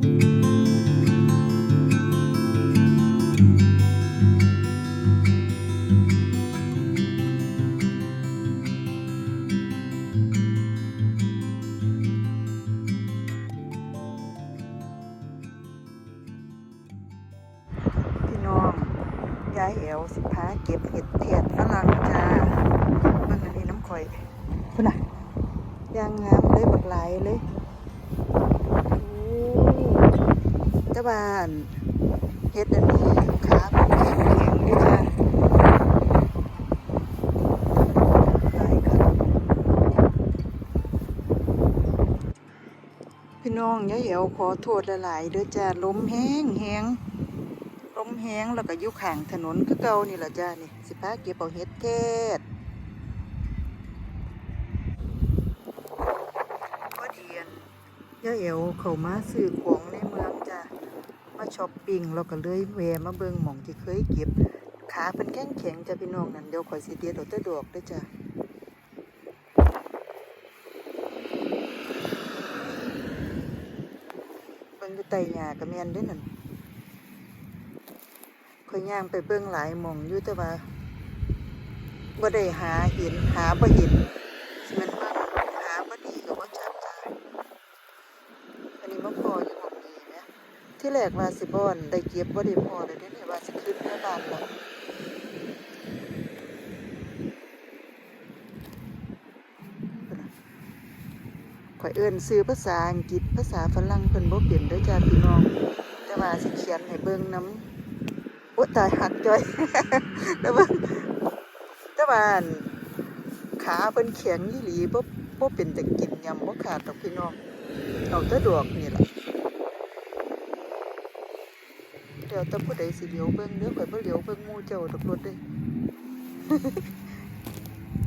พี่น้องยายแอวสิพาเก็บเห็ดเทียนฝรั่งจ้ามันมีน้ำข่อยพุ่นน่ะยางงามเลยบักหลเลยโอ้ แตะบาเห็ดอันนี้ขาเป็นแข็งแข็งด้วยจ้าหลายครับพี่น้องยายแอวขอโทษหลายๆด้อจ้าล้มแห้งแห้งลมแห้งแล้วก็ยู่ข้างถนนคือเก่านี่แหละจ้านี่สิพาเก็บเอาเฮ็ดเทศพอดีอันย่าเอวเขามาซื้อของในเมือง ช้อปปิ้งแล้วก็เลยแวะมาเบิ่งหม่องที่เคยเก็บ ขาเป็นแข็งแข็งจ้าพี่น้องนั่นเดี๋ยวข่อยสิเด็ดเอาแต่ดอกเด้อจ้าเบิ่งอยู่ใต้หญ้าก็แม่นเด้อนั่นข่อยย่างไปเบิ่งหลายหม่องอยู่แต่ว่าบ่ได้หาเห็นหาบ่เห็นสิมันว่าหาบ่ดีก็บ่จับจ้าอันนี้มาพออยู่ ที่แรกว่าสิบอนได้เก็บบ่ได้พอเลยเด้นี่ว่าสิขึ้นแม่บ้านล้นน่ะข่อยเอิ้นซื้อภาษาอังกฤษภาษาฝรั่งเพิ่นบ่เป็นเด้อจ้าพี่น้อง แต่ว่าสิเขียนให้เบิ่งน้ำโอ้ตายหักจ้อยแต่ว่าแต่ว่าอั่นขาเป็นแข็งอีหลีบ่บ่เป็นแต่กินยำบ่ขาดดอกพี่น้องเอาแต่ดอกนี่ล่ะ เดี๋ยวแต่ผู้ใดสิเหลียวเบิ่งเนื้อข่อยบ่เหลียวเบิ่งหมู่เจ้าดอกรถเด้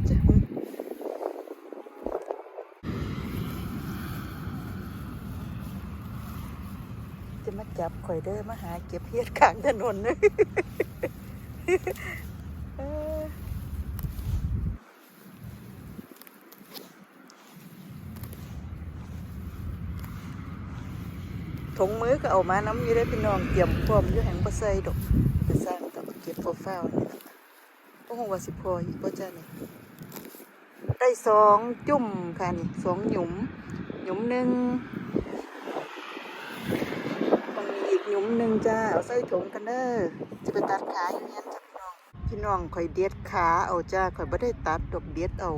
จ้ะจะมาจับข่อยเด้อมาหาเก็บเฮ็ดข้างถนนเด้อ เออถุ งมือก็เอามาน้ำอยู่ได้พี่น้องเตรียมพร้อมอยู่แห่งบ่ใส่ดอกไปสร้างกับเก็บฟ้าวนี่ล่ะบ่ฮู้ว่าสิพออีกบ่จ้านี่ได้สองจุ่มค่ะนี่สองหยุมหยุมหนึ่งต้องมีอีกหยุมหนึ่งจ้าเอาใส่ถุงกันเด้อจะไปตัดขาอยู่เนี่ยจ้ะพี่น้องพี่น้องข่อยเด็ดขาเอาจ้าข่อยบ่ได้ตัดดอกเด็ดเอา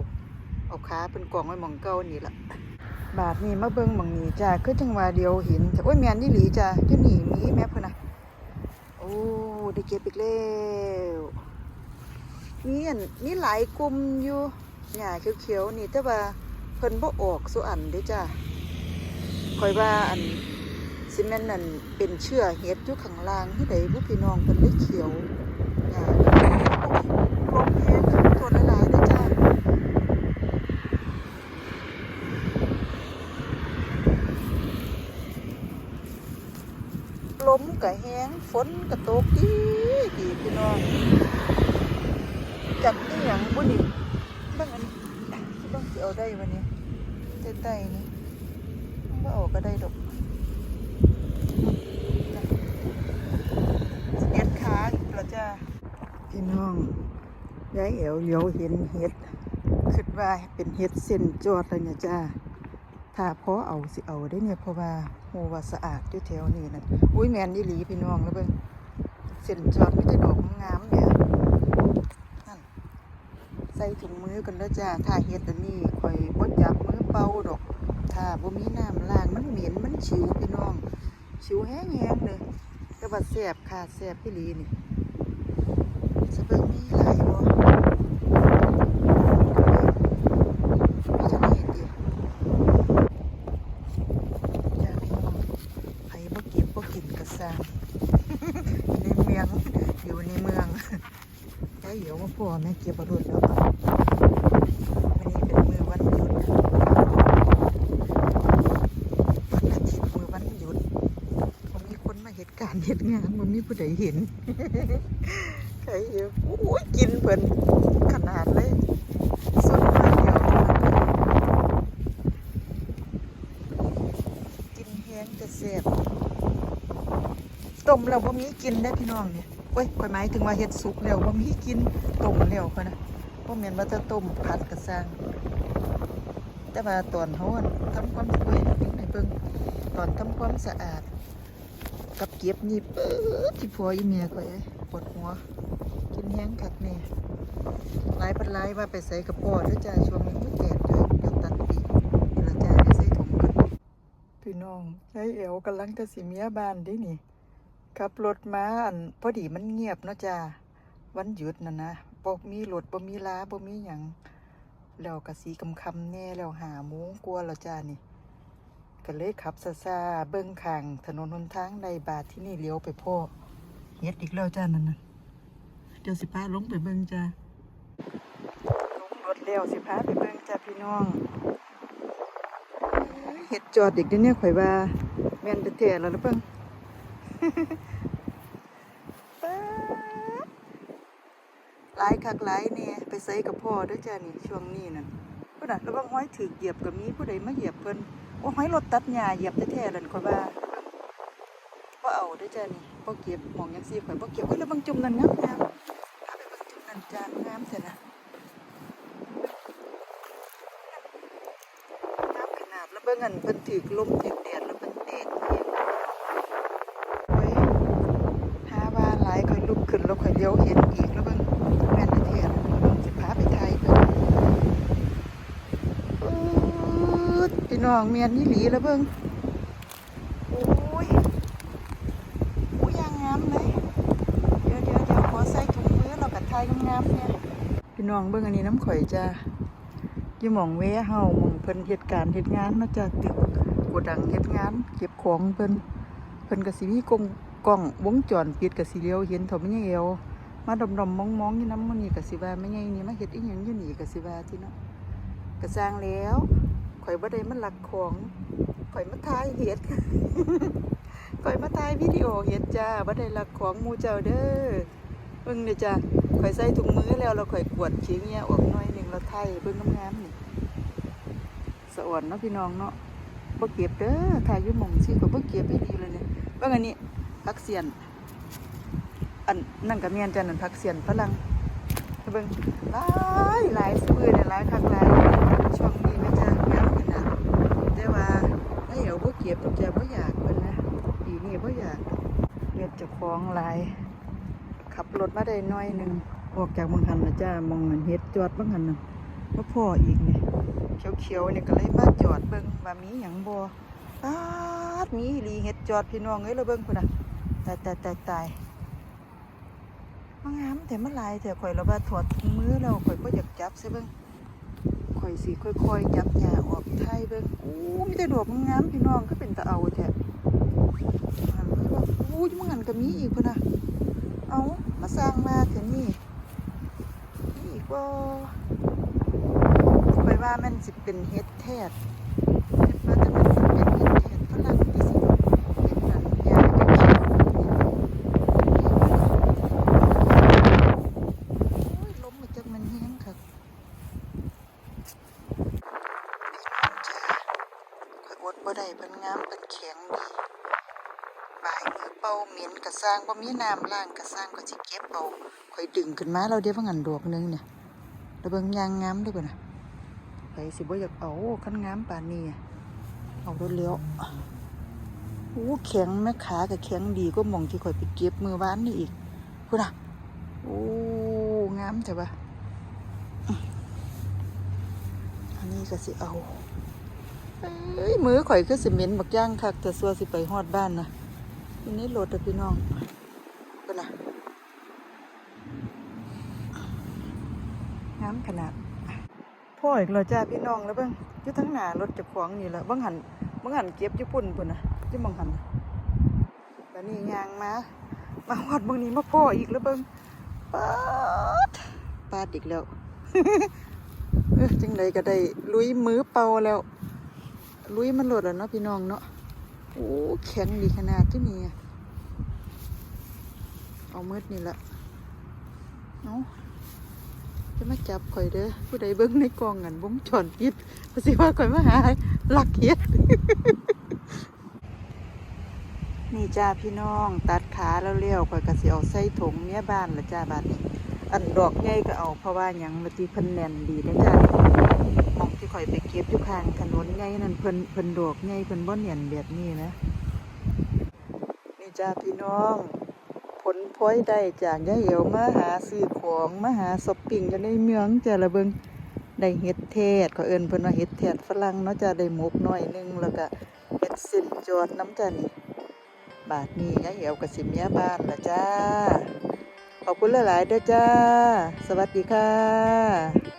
เอาขาเป็นกล่องไว้หมองเก่านี่ล่ะ บาทนี้มาเบิงหมองนี้จ้าคือจังว่าเดียวเห็นจ้ะโอ้ยแม่นอีหลีจ้าอยู่นี่มีแม่พุ่นนะโอ้ได้เก็บอีกแล้วมีอันมีหลายกลุ่มอยู่หญ้าเขียวๆนี่แต่ว่าเพิ่นบ่ออกสุอันเด้จ้าข่อยว่าอันสิแม่นนั่นเป็นเชื้อเห็ดอยู่ข้างล่างที่ใดบ่พี่น้องเพิ่นเลยเขียวหญ้าลมแห้งทนหลายๆเด้อจ้า ลมก็แห้ง ฝนก็ตกดีดีพี่น้องจับนี่อย่างบุนี่บิ่งอันนี้ที่ต้องสิเอาได้วันนี้ใต้ๆนี่ว่าเอาก็ได้ดอกสเอ็ดขาแล้วจ้าพี่น้องยายเอ๋วเหลียวเห็นเห็ดคิดว่าเป็นเห็ดเส้นจอดเลยเนี่ยจ้า ถ้าพอเอาสิเอาได้เนี่ยเพราะว่าโหว่าสะอาดอยู่แถวนี้นั่นอุ้ยแมนยี่หลีพี่น้องแล้วเบิ่งเส้นจอดไม่ได้ดอกงามเนี่ยนั่นใส่ถุงมือกันแล้วจ้าถ้าเฮ็ดอันนี้ข่อยบ่จับมือเป่าดอก ถ้าบ่มีน้ำล้างมันเหม็นมันชิวพี่น้อง ชิวแห้งๆเลยแต่ว่าแซ่บค่ะแซ่บพี่หลีนี่สะเบิ่งมีจังเห็ดดิ จ้าพี่น้องไผบ่เก็บบ่กินกระซัง ในเมืองอยู่ในเมืองแค่เดี๋ยวมาพ่อแม่เก็บเอารถแล้วก็วันนี้เป็นมือวันหยุดวันอาทิตย์มือวันหยุดผมมีคนมาเหตุการณ์เหตุงานผมมีผู้ใดเห็นใครเห็นโอ้ยกินเพิ่นขนาดเลยสดมากเดียวกินแห้งแต่แซ่บต้มแล้วบ่มีกินได้พี่น้องเนี่ย เว้ยข่อยหมายถึงว่าเฮ็ดสุกแล้วบ่มีกินต้มแล้วพะนะบ่แม่นว่าจะต้มผัดก็สร้างแต่ว่าตอนเฮาอะทำความสวยให้เบิ่งตอนทำความสะอาด กับเก็บนี่เปิดที่ผัวอีเมียข่อยเอ้ยปวดหัว กินแห้งคักแน่หลายปันหลายว่าไปใส่กระป๋อเด้อจ้าช่วงนี้มันแดดเด้อเดี๋ยวตัดปีกระจายไปใส่ถุงก่อนพี่น้องยายเอ๋วกำลังจะสิเมียบ้านดินี่ ขับรถมาอันพอดีมันเงียบเนาะจ้าวันหยุดน่ะนะบ่มีรถบ่มีลาบ่มีหยังแล้วก็สีคำแน่แล้วหาโมงกลัวแล้วจ้านี่ก็เลยขับซาซาเบิ้งข้างถนนหนทางในบาทที่นี่เลี้ยวไปพ่อเฮ็ดอีกแล้วจ้านั่นน่ะเดี๋ยวสิพาลงไปเบิ้งจ้าลงรถแล้วสิพาไปเบิ้งจ้าพี่น้องเฮ็ดจอดอีกเดี๋ยวนี้ข่อยว่าแม่นแท้ๆแล้วนะเบิ่งป๊า หลายคักหลายเนี่ยไปใส่กับพ่อด้วยจ้านี่ช่วงนี้นั่นพุ่นน่ะระวังห้อยถือเหยียบก็มีผู้ใดมาเหยียบเพิ่นโอ้ห้อยรถตัดหญ้าเหยียบแท้ๆเลยข่อยว่าบ่เอาด้อจ้านี่บ่เก็บหมองจังซี่ข่อยบ่เก็บเอ้ยแล้วเบางจุ่มนั่นงามๆพาไปเบิ่งจุ่มนั่นจ้างามแท้นะงามขนาดแล้วเบิ่งอันเพิ่นถูกลมถูกแดดแล้วเพิ่นแดดเองโอ้ยหาว่าหลาย ขึ้นแล้วข่อยเลี้ยวเห็นอีกแล้วเบิ่งแม่นแท้ๆแล้วสิพาไปถ่ายเพิ่นปื๊ดพี่น้องเมียนนี่หลีแล้วเบิ่งโอ้ยโอ้ยยางงามเลยเดี๋ยวเดี๋ยวเดี๋ยวขอใส่ถุงมือเรากัดทายงามเนี่ยพี่น้องเบิ่งอันนี้น้ำข่อยจ้าอยู่หม่องเวเฮาหม่องเพิ่นเฮ็ดการณ์เฮ็ดงานเนาะจ้าตึกโกดังเฮ็ดงาน เก็บของเพิ่นเพิ่นก็สิมีกล้อง กล้องวงจรปิดก็สิเลียวเห็นเท่าไม่ใช่เอวมาดมๆมมองๆอยู่น้ำมื้อนี้ก็สิว่าไม่ใช่นี่มาเฮ็ดอีหยังยู่นี่ก็สิว่าที่เนาะกระสร้างแล้วข่อยบ่ได้มันหลักของข่อยมาถ่ายเห็ดข่อยมาถ่ายวิดีโอเห็ดจ้าบ่ได้หลักของมูเจ้าเด้อเบิ่งเด้อจ้าข่อยใส่ถุงมือแล้วแล้วข่อยกวดขี้เงี้ยออกน่อยหนึงแล้วไทยเบิ่งงามๆนี่สะอ่อนเนาะพี่น้องเนาะบ่เก็บเด้อถ่ายยู่หม่องสิก็บ่เก็บให้ดีเลยเนี่ยเบิ่งอันนี้ ผักเสียน อันนั่นก็แม่นจ้านั่นผักเสียนฝรั่งเบิ่งหลายหลายซื้อเนี่ยหลายคักหลายช่วงนี้ก็จะงามขนาดแต่ว่าถ้าเหี่ยวบ่เก็บจะบ่อยากเพิ่นนะปีนี้บ่อยากเฮ็ดเจ้าของหลาย ขับรถมาได้น้อยหนึ่งออกจากเมืองหันนะจ้ามองเงินเฮ็ดจอดเมืองหันน่ะบ่พออีกนี่เขียวๆนี่ก็เลยมาจอดเบิ่งว่ามีหยังบ่ปาดมีอีหลีเฮ็ดจอดพี่น้องเอ้ยแล้วเบิ่งพุ่นน่ะ ตายตายตายตายมางามแต่มันลายแต่ข่อยเราว่าถอดมือแล้วข่อยก็อยากจับใช่เบิ่งข่อยสิค่อยๆจับหญ้าออกไทยเบิ่งอู้มีแต่ดอกงามพี่น้องก็เป็นตะเอาแท้งามคือว่าอู้ยมันหันก็มีอีกพนะเอามาสร้างมาเถอะนี่มีอีกบ่ข่อยว่ามันสิเป็นเฮ็ดแท้ฮ็ดว่าแต่มันสิเป็นเฮ็ดแท้ฝรั่งที่สิเฮ็ดนั่นหญ้าเขียวๆนี่ โอ้ยล้มมาจากมันแห้งค่ะ ข่อยอดบ่ได้เพิ่นงามเพิ่นแข็งดีบายมือเป่าเหม็นกระสร้างบ่มีน้ำล้างกระสร้างก็สิเก็บเอาข่อยดึงขึ้นมาแล้วเดี๋ยวว่างันดอกหนึงเนี่ยแล้วเบิ่งยางงามด้วยบ่น่ะไปสิบ่อยากเอาคันงามปานนี้อะเอารถเลี้ยวโอ้แข็งแม่ขาก็แข็งดีกว่าหม่องที่ข่อยไปเก็บมือวานนี่อีกพุ่นน่ะโอ้งามแต่ว่าอันนี้ก็สิเอา เอ้ยมือข่อยคือสิเหม็นบักย่างคักแต่สัวสิไปฮอดบ้านนะอันนี้รถอะพี่น้องก็นะงามขนาดพ่ออีกแล้วจ้าพี่น้องแล้วเบิ่งยู่ทั้งหนารถจะขวางนี่แหละบิ่งหันบิ่งหันเก็บญี่ปุ่นพุ่นนะที่มองหันแล้วนี่ยางมามาฮอดเบิ่งนี้มาพ่ออีกแล้วเบิ่งปาดปาดอีกแล้วเออจังใดก็ได้ลุยมือเป่าแล้ว ลุยมันหลดแล้วเนาะพี่น้องเนาะโอ้แข็งดีขนาดที่นี่อะเอามืดนี่ละเอาจะมาจับข่อยเด้อผู้ใดเบิ้งในกองเงันวงจรปิดภาษีว่าข่อยมาหาลักเฮ็ดนี่จ้าพี่น้องตัดขาแล้วเลี้ยวข่อยก็สิเอาใส่ถุงเมียบ้านละจ้าบ้าดนี้อันดอกใหญ่ก็เอาเพราะว่ายังมาที่เพิ่นแน่นดีนะจ้า ที่ข่อยไปเก็บอยู่ข้างถนนใหญ่นั่นเพิ่นเพิ่นดอกใหญ่เพิ่นบ่แน่นแบบนี้นะนี่จ้าพี่น้อง ผลพลอยได้จากยายเอ๋วมาหาซื้อของมาหาช้อปปิ้งอยู่ในเมืองจ้าละเบิงได้เฮ็ดเทศขาเอิ้นเพิ่นว่าเฮ็ดเทศฝรั่งเนาะจ้าได้หมกหน่อยหนึงแล้วก็เฮ็ดเส้นจอดน้ำจ้านี่บาทนี้ยายเอ๋วก็สิเมียบ้านละจ้าขอบคุณหลายๆเด้อจ้า สวัสดีค่ะ